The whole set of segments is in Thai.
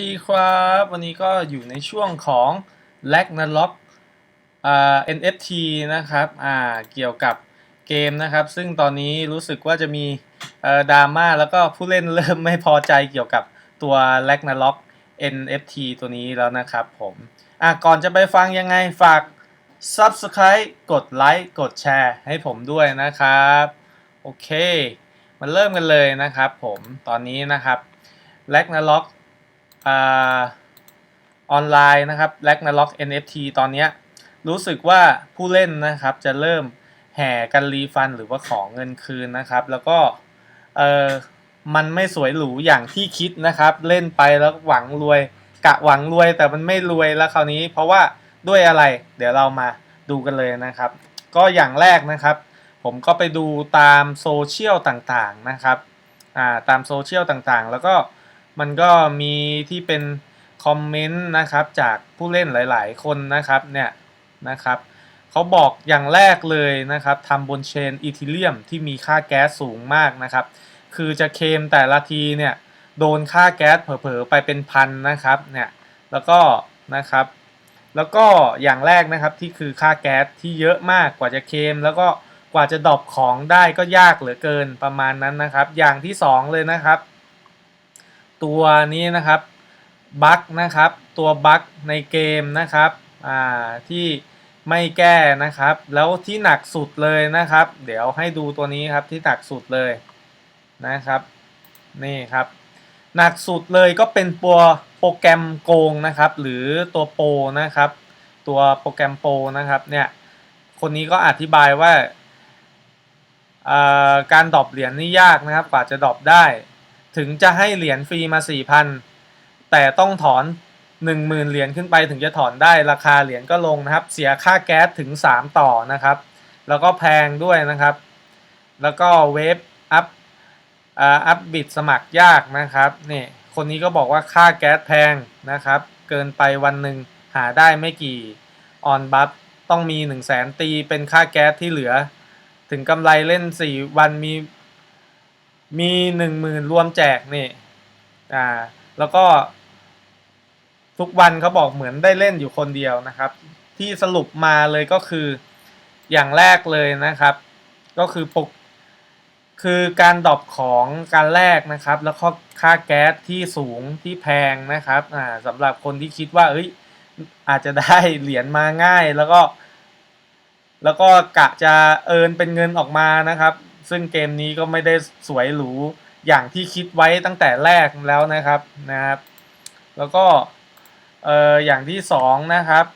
ดีครับ วันนี้ก็อยู่ในช่วงของ l a g n a r o k อ่า NFT นะครับอ่าเกี่ยวกับเกมนะครับ ซึ่งตอนนี้รู้สึกว่าจะมีเอ่อดราม่าแล้วก็ผู้เล่นเริ่มไม่พอใจเกี่ยวกับตัว l a g n a r o k NFT ตัวนี้แล้วนะครับผมอะก่อนจะไปฟังยังไงฝาก Subscribe กดไลค์กดแชร์ให้ผมด้วยนะครับ โอเค มาเริ่มกันเลยนะครับผมตอนนี้นะครับ l a g n a r o k ออนไลน์นะครับ l a g n a r o k NFT ตอนนี้รู้สึกว่าผู้เล่นนะครับจะเริ่มแห่กันรีฟันหรือว่าของเงินคืนนะครับ แล้วก็เออมันไม่สวยหรูอย่างที่คิดนะครับ เล่นไปแล้วหวังรวย กะหวังรวยแต่มันไม่รวยแล้วคราวนี้ เพราะว่าด้วยอะไรเดี๋ยวเรามาดูกันเลยนะครับ ก็อย่างแรกนะครับ ผมก็ไปดูตามโซเชียลต่างๆนะครับอ่าตามโซเชียลต่างๆ แล้วก็ มันก็มีที่เป็นคอมเมนต์นะครับจากผู้เล่นหลาย ๆ คนนะครับเนี่ยนะครับเขาบอกอย่างแรกเลยนะครับทำบนเชนอีทิเลียมที่มีค่าแก๊สสูงมากนะครับ คือจะเคมแต่ละทีเนี่ยโดนค่าแก๊สเผลอๆไปเป็นพันนะครับเนี่ยแล้วก็นะครับแล้วก็อย่างแรกนะครับที่คือค่าแก๊สที่เยอะมากกว่าจะเคม แล้วก็กว่าจะดอปของได้ก็ยากเหลือเกินประมาณนั้นนะครับ อย่างที่สองเลยนะครับ ตัวนี้นะครับบั๊กนะครับ ตัวบั๊กในเกมนะครับอ่าที่ไม่แก้นะครับ แล้วที่หนักสุดเลยนะครับ เดี๋ยวให้ดูตัวนี้ครับที่หนักสุดเลยนะครับนี่ครับหนักสุดเลยก็เป็นตัวโปรแกรมโกงนะครับ หรือตัวโปรนะครับ ตัวโปรแกรมโปรนะครับเนี่ยคนนี้ก็อธิบายว่าการดรอปเหรียญนี่ยากนะครับกว่าจะดรอปได้ ถึงจะให้เหรียญฟรีมา4,000แต่ต้องถอน10,000เหรียญขึ้นไปถึงจะถอนได้ราคาเหรียญก็ลงนะครับ เสียค่าแก๊สถึง3ต่อนะครับ แล้วก็แพงด้วยนะครับ แล้วก็เวฟอัพอัพบิดสมัครยากนะครับนี่คนนี้ก็บอกว่าค่าแก๊สแพงนะครับ เกินไปวันหนึ่งหาได้ไม่กี่ออนบัฟต้องมี 1 0 0 0 0แสนตีเป็นค่าแก๊สที่เหลือ ถึงกำไรเล่น 4 วันมี มีหนึ่งหมื่นรวมแจกนี่อ่าแล้วก็ ทุกวันเขาบอกเหมือนได้เล่นอยู่คนเดียวนะครับ ที่สรุปมาเลยก็คืออย่างแรกเลยนะครับ ก็คือปกคือการดรอปของการแลกนะครับ แล้วก็ค่าแก๊สที่สูงที่แพงนะครับอ่าสำหรับคนที่คิดว่าเอ้ยอาจจะได้เหรียญมาง่ายแล้วก็ แล้วก็กะจะเอินเป็นเงินออกมานะครับ ซึ่งเกมนี้ก็ไม่ได้สวยหรูอย่างที่คิดไว้ตั้งแต่แรกแล้วนะครับนะครับ แล้วก็เอ่ออย่างที่สองนะครับ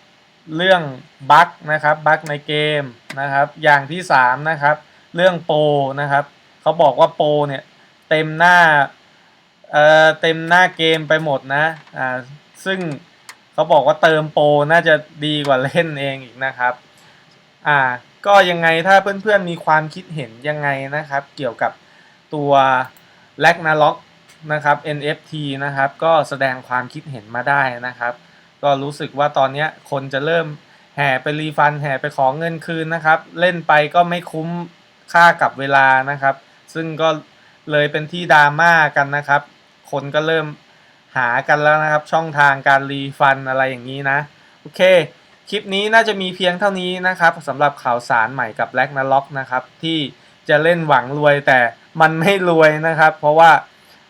เรื่องบั๊กนะครับบั๊กในเกมนะครับ อย่างที่สามนะครับ เรื่องโปรนะครับเขาบอกว่าโปรเนี่ยเต็มหน้าเอ่อเต็มหน้าเกมไปหมดนะอ่าซึ่งเขาบอกว่าเติมโปรน่าจะดีกว่าเล่นเองอีกนะครับอ่า ก็ยังไงถ้าเพื่อนๆมีความคิดเห็นยังไงนะครับ เกี่ยวกับตัว l a g n a r o k นะครับ NFT นะครับก็แสดงความคิดเห็นมาได้นะครับ ก็รู้สึกว่าตอนนี้คนจะเริ่มแห่ไปรีฟันแห่ไปขอเงินคืนนะครับ เล่นไปก็ไม่คุ้มค่ากับเวลานะครับ ซึ่งก็เลยเป็นที่ดราม่ากันนะครับ คนก็เริ่มหากันแล้วนะครับ ช่องทางการรีฟันอะไรอย่างนี้นะ โอเค คลิปนี้น่าจะมีเพียงเท่านี้นะครับสำหรับข่าวสารใหม่กับแล็กนาล็อกนะครับที่จะเล่นหวังรวยแต่มันไม่รวยนะครับ เพราะว่า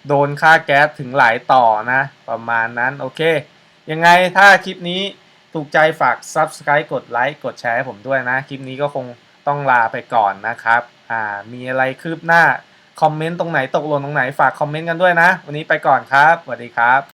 โดนค่าแก๊สถึงหลายต่อนะ ประมาณนั้นโอเค ยังไงถ้าคลิปนี้ถูกใจฝาก Subscribe กดไลค์กดแชร์ให้ผมด้วยนะ คลิปนี้ก็คงต้องลาไปก่อนนะครับอ่ามีอะไรคืบหน้า คอมเมนต์ตรงไหนตกหล่นตรงไหนฝากคอมเมนต์กันด้วยนะ วันนี้ไปก่อนครับสวัสดีครับ